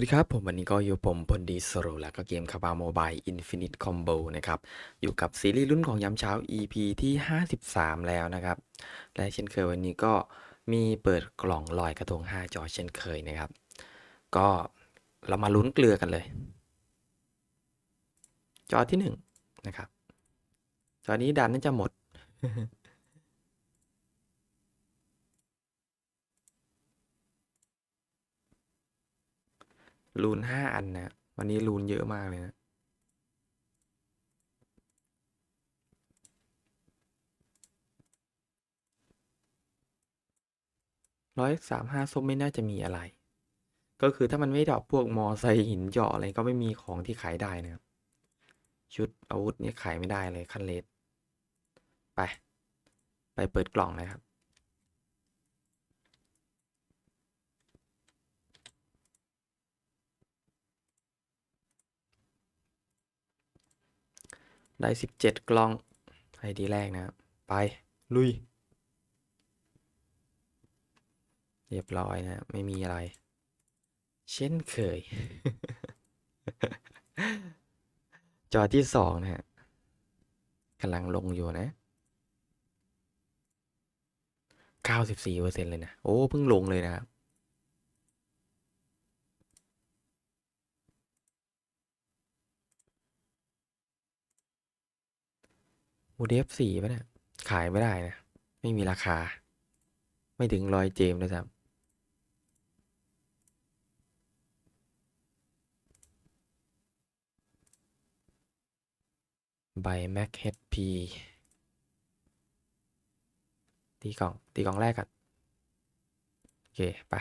วัสดีครับ ผมวันนี้ก็อยู่ผมพลดีสโรแล้วก็เกมคาบาโมบายอินฟินิตคอมโบนะครับ อยู่กับซีรีส์รุ่นของย้ำเช้า EP ที่ 53 แล้วนะครับ และเช่นเคยวันนี้ก็มีเปิดกล่องลอยกระทง 5 จอเช่นเคยนะครับ ก็เรามาลุ้นเกลือกันเลย จอที่ 1 นะครับ จอนี้ดันน่าจะหมด รูนห้าอันนะวันนี้รูนเยอะมากเลยนะร้อยสามห้าส้มไม่น่าจะมีอะไร ก็คือถ้ามันไม่ดรอปพวกมอไซหินเจาะอะไรก็ไม่มีของที่ขายได้นะครับ ชุดอาวุธนี่ขายไม่ได้เลยคันเลสไป ไปเปิดกล่องเลยครับ ได้สิบเจ็ดกล่องไอดีแรกนะครับไป ลุย เรียบร้อยนะ ไม่มีอะไร เช่นเคย จอที่สองนะฮะกำลังลงอยู่นะเก้าสิบสี่เปอร์เซ็นเลยนะ โอ้ เพิ่งลงเลยนะครับ มูเดฟสี่ป่ะเนี่ยขายไม่ได้นะ ไม่มีราคา ไม่ถึงร้อยเจมด้วยซ้ำใบแม็กเฮดพีตีกล่อง ตีกล่องแรกก่อนโอเค ไป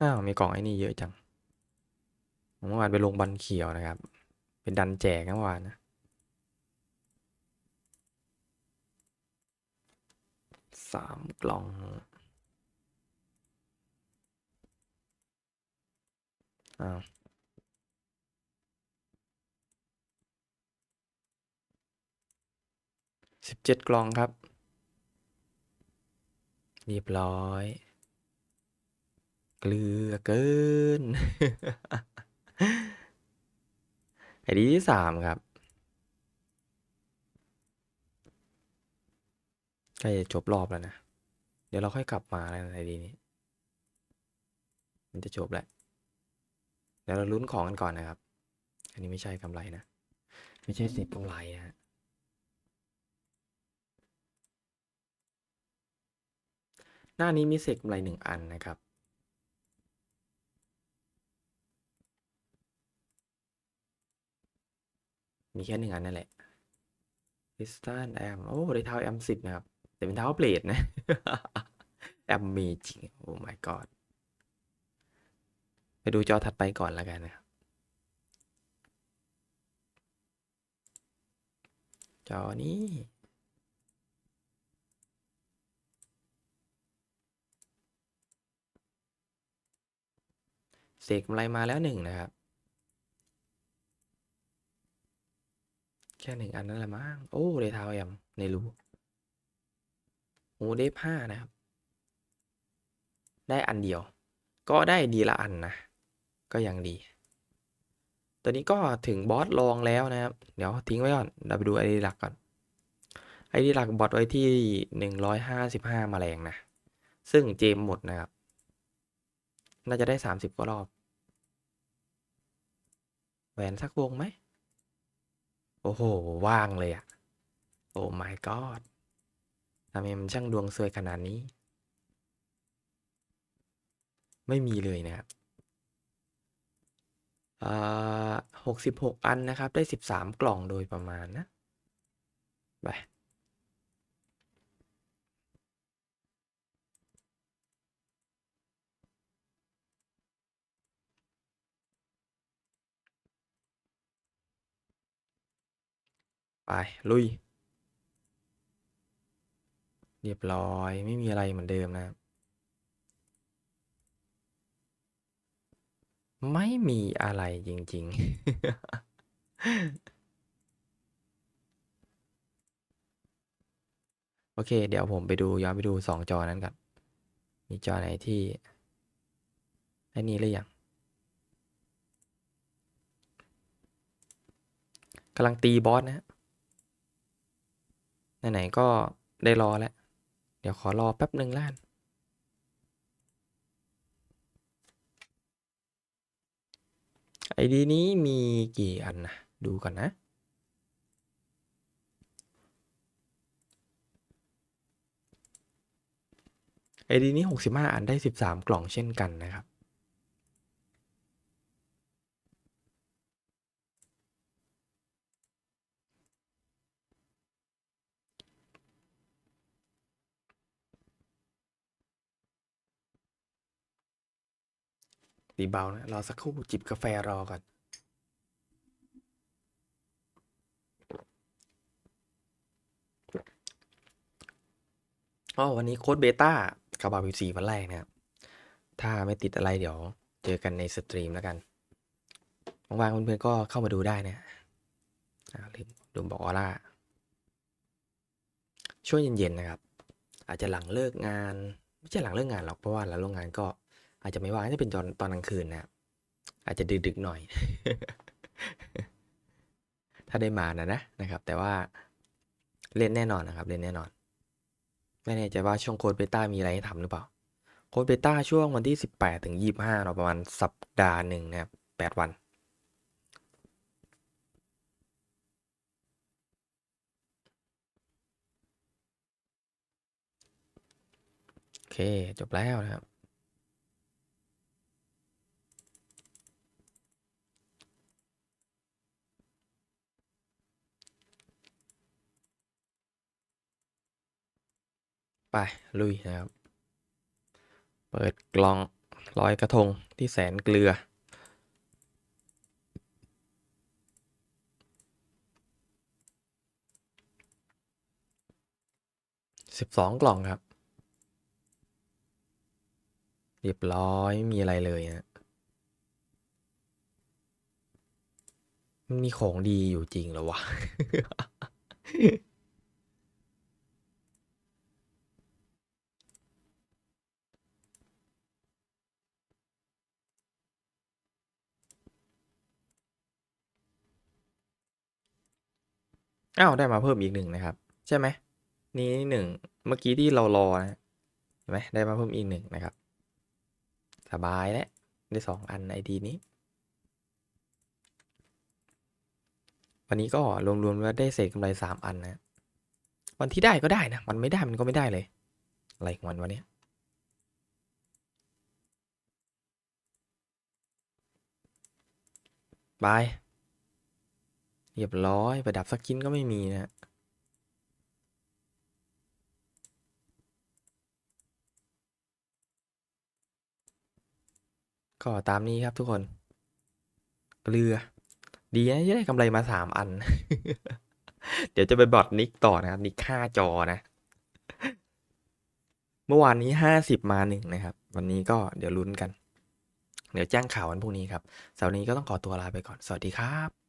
อ้าว มีกล่องไอ้นี่เยอะจัง เมื่อวานไปลงบันเขียวนะครับ เป็นดันแจกเมื่อวานนะ สามกล่อง อ้าวสิบเจ็ดกล่องครับ เรียบร้อย กลือเกินไอดีที่สามครับใกล้จะจบรอบแล้วนะ เดี๋ยวเราค่อยกลับมาแล้วไอดีนี้ มันจะจบแล้วเดี๋ยวเราลุ้นของกันก่อนนะครับ อันนี้ไม่ใช่กำไรนะ ไม่ใช่เศษกำไรนะฮะหน้านี้มีเศษกำไรหนึ่งอันนะครับ มีแค่หนึ่งอันนั่นแหละคริสตัลแอมโอ้ได้เท้าแอมสิบนะครับ แต่เป็นเท้าเบลดนะ แอมมีจริง โอ้ my god ไปดูจอถัดไปก่อนแล้วกันนะครับ จอนี้เสกกำไรมาแล้วหนึ่งนะครับ ค่หนึ่งอันนั่นแหละมั้งโอ้ได้เท้าแอมในรูโอ้เดฟห้านะครับ ได้อันเดียว ก็ได้ดีละอันนะ ก็ยังดี ตัวนี้ก็ถึงบอสลองแล้วนะครับ เดี๋ยวทิ้งไว้ก่อนเราไปดูไอดีหลักก่อนไอดีหลักบอทไว้ที่หนึ่งร้อยห้าสิบห้าแมลงนะ ซึ่งเจมหมดนะครับ น่าจะได้สามสิบกว่ารอบแหวนสักวงไหม โอ้โห ว่างเลยอะโอ้ my god ทำไมมันช่างดวงซวยขนาดนี้ ไม่มีเลยนะครับหกสิบหกอันนะครับ ได้สิบสามกล่องโดยประมาณนะ ไป ลุย เรียบร้อยไม่มีอะไรเหมือนเดิมนะครับไม่มีอะไรจริง ๆโอเค เดี๋ยวผมไปดูย้อนไปดูสองจอนั้นก่อน มีจอไหนที่ไอ้นี่หรือยังกำลังตีบอสนะฮะ ไหนๆก็ได้รอแล้ว เดี๋ยวขอรอแป๊บหนึ่งล้าน ไอดีนี้มีกี่อันนะ ดูก่อนนะไอดีนี้หกสิบห้าอันได้สิบสามกล่องเช่นกันนะครับ ตีเบานะรอสักครู่จิบกาแฟรอก่อนอ๋อวันนี้โค้ดเบต้ากระบาพิสีวันแรกนะครับ ถ้าไม่ติดอะไรเดี๋ยวเจอกันในสตรีมแล้วกันว่างๆเพื่อนๆก็เข้ามาดูได้นะลืมลืมบอกออร่า ช่วงเย็นๆนะครับ อาจจะหลังเลิกงาน ไม่ใช่หลังเลิกงานหรอกเพราะว่าหลังเลิกงานก็ อาจจะไม่ว่างจะเป็นตอนตอนกลางคืนนะอาจจะดึกๆหน่อย ถ้าได้มานะนะนะครับ แต่ว่าเล่นแน่นอนนะครับ เล่นแน่นอน ไม่แน่ใจว่าช่วงโค้ดเบต้ามีอะไรให้ทำหรือเปล่า โค้ดเบต้าช่วงวันที่สิบแปดถึงยี่ห้าเราประมาณสัปดาห์หนึ่งนะครับแปดวันโอเคจบแล้วนะครับ ไปลุยนะครับ เปิดกล่องลอยกระทงที่แสนเกลือ สิบสองกล่องครับ เรียบร้อยไม่มีอะไรเลยฮะมันมีของดีอยู่จริงหรอวะ อ้าวได้มาเพิ่มอีกหนึ่งนะครับ ใช่ไหมนี่หนึ่งเมื่อกี้ที่เรารอนะเห็นไหมได้มาเพิ่มอีกหนึ่งนะครับ สบายแล้วได้สองอันไอดีนี้ วันนี้ก็รวมๆแล้วได้เศษกำไรสามอันนะวันที่ได้ก็ได้นะวันไม่ได้มันก็ไม่ได้เลย อะไรของมันวะเนี่ยบาย เรียบร้อยประดับสักชิ้นก็ไม่มีนะก็ตามนี้ครับทุกคน เกลือ ดีนะที่ได้กำไรมาสามอัน เดี๋ยวจะไปบอทนิกต่อนะครับ นิกค่าจอนะ เมื่อวานนี้ห้าสิบมาหนึ่งนะครับ วันนี้ก็เดี๋ยวลุ้นกัน เดี๋ยวแจ้งข่าววันพรุ่งนี้ครับสำหรับวันนี้ก็ต้องขอตัวลาไปก่อน สวัสดีครับ